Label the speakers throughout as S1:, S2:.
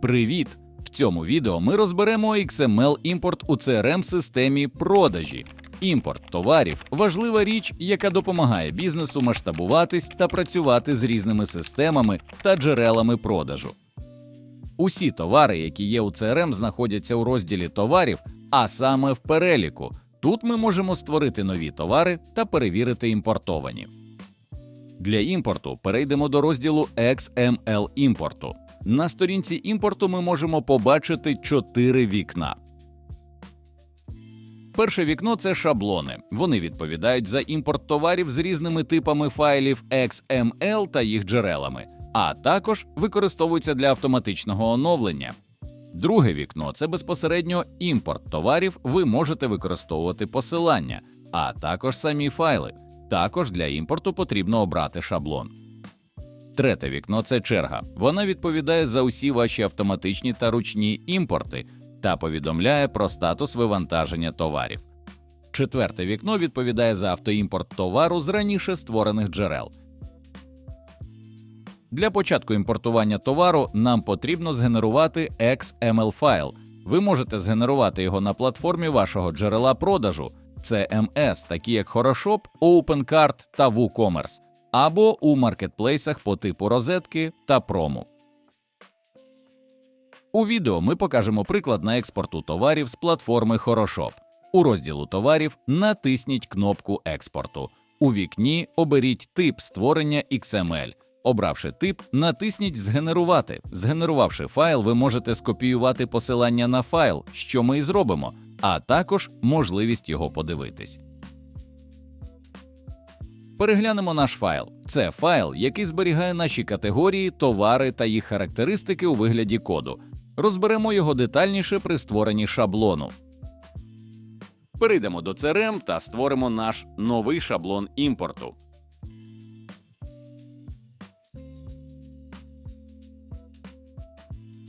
S1: Привіт! В цьому відео ми розберемо XML імпорт у crm системі продажі. Імпорт товарів важлива річ, яка допомагає бізнесу масштабуватись та працювати з різними системами та джерелами продажу. Усі товари, які є у CRM, знаходяться у розділі товарів, а саме в переліку. Тут ми можемо створити нові товари та перевірити імпортовані. Для імпорту перейдемо до розділу XML імпорту. На сторінці імпорту ми можемо побачити чотири вікна. Перше вікно це шаблони. Вони відповідають за імпорт товарів з різними типами файлів XML та їх джерелами, а також використовуються для автоматичного оновлення. Друге вікно це безпосередньо імпорт товарів. Ви можете використовувати посилання, а також самі файли. Також для імпорту потрібно обрати шаблон. Третє вікно це черга. Вона відповідає за усі ваші автоматичні та ручні імпорти та повідомляє про статус вивантаження товарів. Четверте вікно відповідає за автоімпорт товару з раніше створених джерел. Для початку імпортування товару нам потрібно згенерувати XML файл. Ви можете згенерувати його на платформі вашого джерела продажу CMS, такі як Хорошоп, OpenCart та WooCommerce, або у маркетплейсах по типу розетки та прому. У відео ми покажемо приклад на експорту товарів з платформи Хорошоп. У розділу товарів натисніть кнопку експорту. У вікні оберіть тип створення XML. Обравши тип, натисніть Згенерувати. Згенерувавши файл, ви можете скопіювати посилання на файл, що ми і зробимо, а також можливість його подивитись. Переглянемо наш файл. Це файл, який зберігає наші категорії, товари та їх характеристики у вигляді коду. Розберемо його детальніше при створенні шаблону. Перейдемо до CRM та створимо наш новий шаблон імпорту.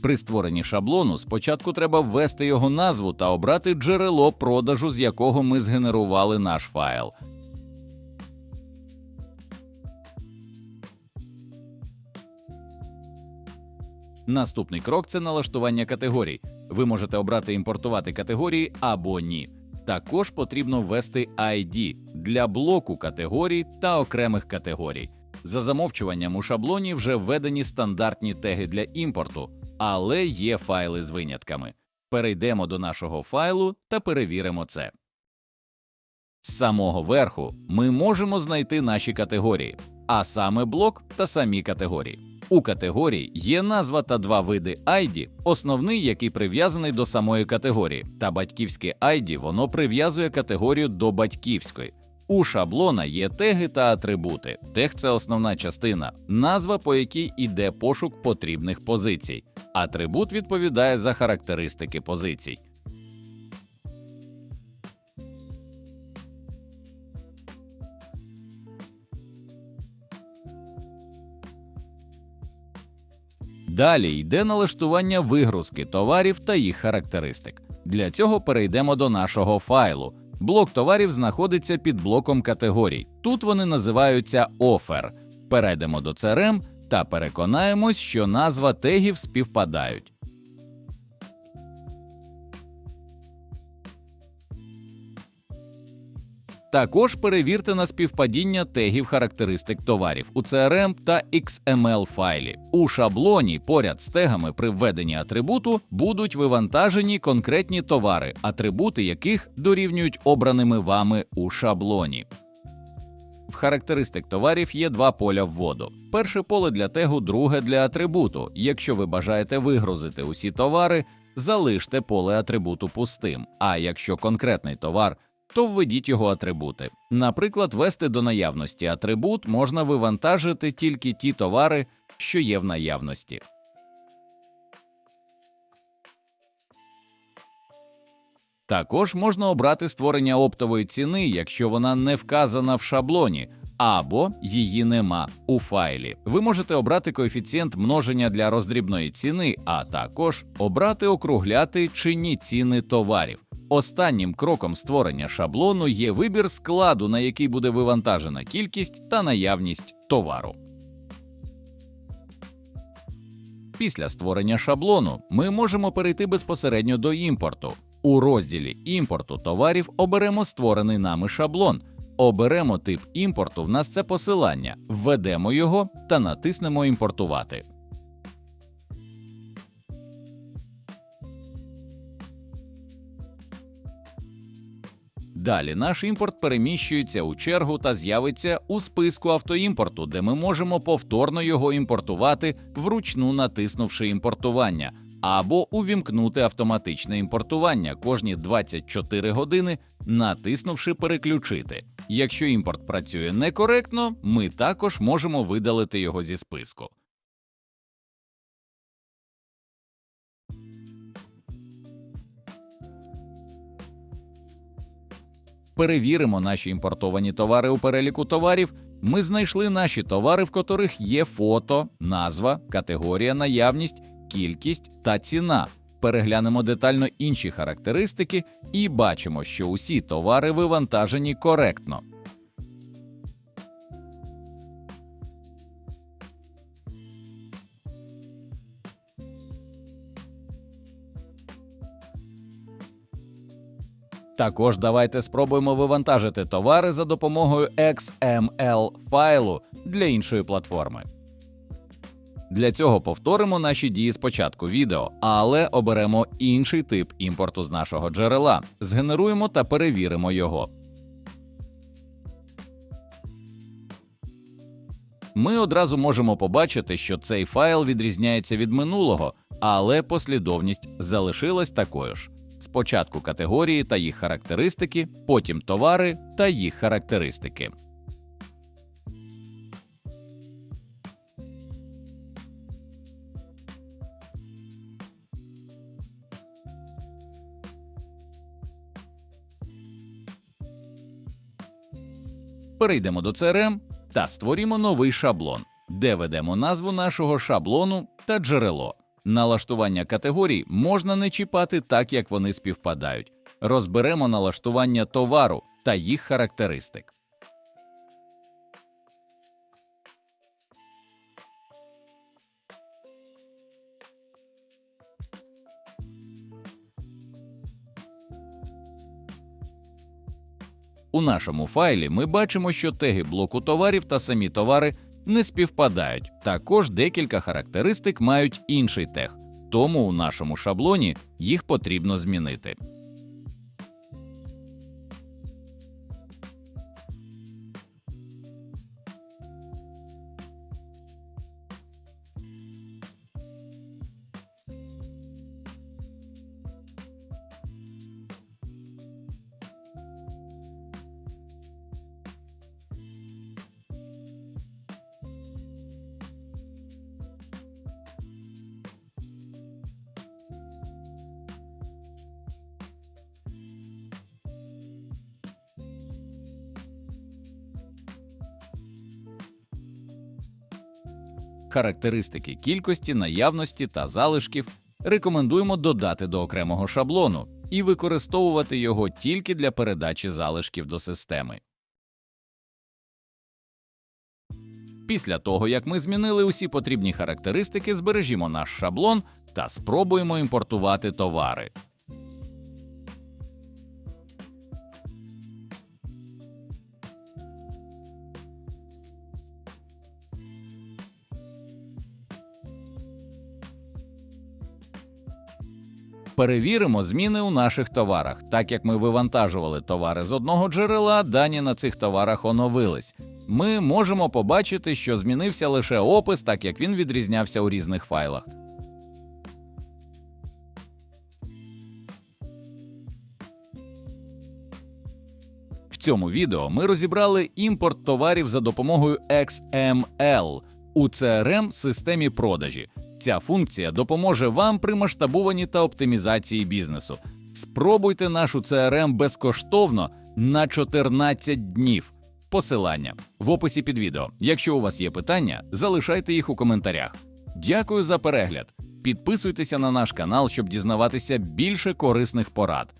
S1: При створенні шаблону спочатку треба ввести його назву та обрати джерело продажу, з якого ми згенерували наш файл. Наступний крок це налаштування категорій. Ви можете обрати імпортувати категорії або ні. Також потрібно ввести ID для блоку категорій та окремих категорій. За замовчуванням у шаблоні вже введені стандартні теги для імпорту, але є файли з винятками. Перейдемо до нашого файлу та перевіримо це. З самого верху ми можемо знайти наші категорії, а саме блок та самі категорії. У категорії є назва та два види ID, основний, який прив'язаний до самої категорії, та батьківське ID воно прив'язує категорію до батьківської. У шаблона є теги та атрибути. Тег це основна частина, назва, по якій іде пошук потрібних позицій. Атрибут відповідає за характеристики позицій. Далі йде налаштування вигрузки товарів та їх характеристик. Для цього перейдемо до нашого файлу. Блок товарів знаходиться під блоком категорій. Тут вони називаються Offer. Перейдемо до CRM та переконаємось, що назва тегів співпадають. Також перевірте на співпадіння тегів характеристик товарів у CRM та XML файлі. У шаблоні поряд з тегами при введенні атрибуту будуть вивантажені конкретні товари, атрибути яких дорівнюють обраними вами у шаблоні. В характеристик товарів є два поля вводу. Перше поле для тегу, друге для атрибуту. Якщо ви бажаєте вигрузити усі товари, залиште поле атрибуту пустим. А якщо конкретний товар то введіть його атрибути. Наприклад, ввести до наявності атрибут можна вивантажити тільки ті товари, що є в наявності. Також можна обрати створення оптової ціни, якщо вона не вказана в шаблоні, або її нема у файлі. Ви можете обрати коефіцієнт множення для роздрібної ціни, а також обрати округляти чи ні ціни товарів. Останнім кроком створення шаблону є вибір складу, на який буде вивантажена кількість та наявність товару. Після створення шаблону ми можемо перейти безпосередньо до імпорту. У розділі імпорту товарів оберемо створений нами шаблон, оберемо тип імпорту, в нас це посилання, введемо його та натиснемо імпортувати. Далі наш імпорт переміщується у чергу та з'явиться у списку автоімпорту, де ми можемо повторно його імпортувати, вручну натиснувши імпортування, або увімкнути автоматичне імпортування кожні 24 години, натиснувши переключити. Якщо імпорт працює некоректно, ми також можемо видалити його зі списку. Перевіримо наші імпортовані товари у переліку товарів. Ми знайшли наші товари, в котрих є фото, назва, категорія, наявність, кількість та ціна. Переглянемо детально інші характеристики і бачимо, що усі товари вивантажені коректно. Також давайте спробуємо вивантажити товари за допомогою XML файлу для іншої платформи. Для цього повторимо наші дії спочатку відео, але оберемо інший тип імпорту з нашого джерела, згенеруємо та перевіримо його. Ми одразу можемо побачити, що цей файл відрізняється від минулого, але послідовність залишилась такою ж. Спочатку категорії та їх характеристики, потім товари та їх характеристики. Перейдемо до CRM та створімо новий шаблон, де ведемо назву нашого шаблону та джерело. Налаштування категорій можна не чіпати так, як вони співпадають. Розберемо налаштування товару та їх характеристик. У нашому файлі ми бачимо, що теги блоку товарів та самі товари не співпадають. Також декілька характеристик мають інший тег, тому у нашому шаблоні їх потрібно змінити. Характеристики кількості, наявності та залишків рекомендуємо додати до окремого шаблону і використовувати його тільки для передачі залишків до системи. Після того, як ми змінили усі потрібні характеристики, збережімо наш шаблон та спробуємо імпортувати товари. Перевіримо зміни у наших товарах. Так як ми вивантажували товари з одного джерела, дані на цих товарах оновились. Ми можемо побачити, що змінився лише опис, так як він відрізнявся у різних файлах. В цьому відео ми розібрали імпорт товарів за допомогою XML у crm системі продажі. Ця функція допоможе вам при масштабуванні та оптимізації бізнесу. Спробуйте нашу CRM безкоштовно на 14 днів. Посилання в описі під відео. Якщо у вас є питання, залишайте їх у коментарях. Дякую за перегляд. Підписуйтеся на наш канал, щоб дізнаватися більше корисних порад.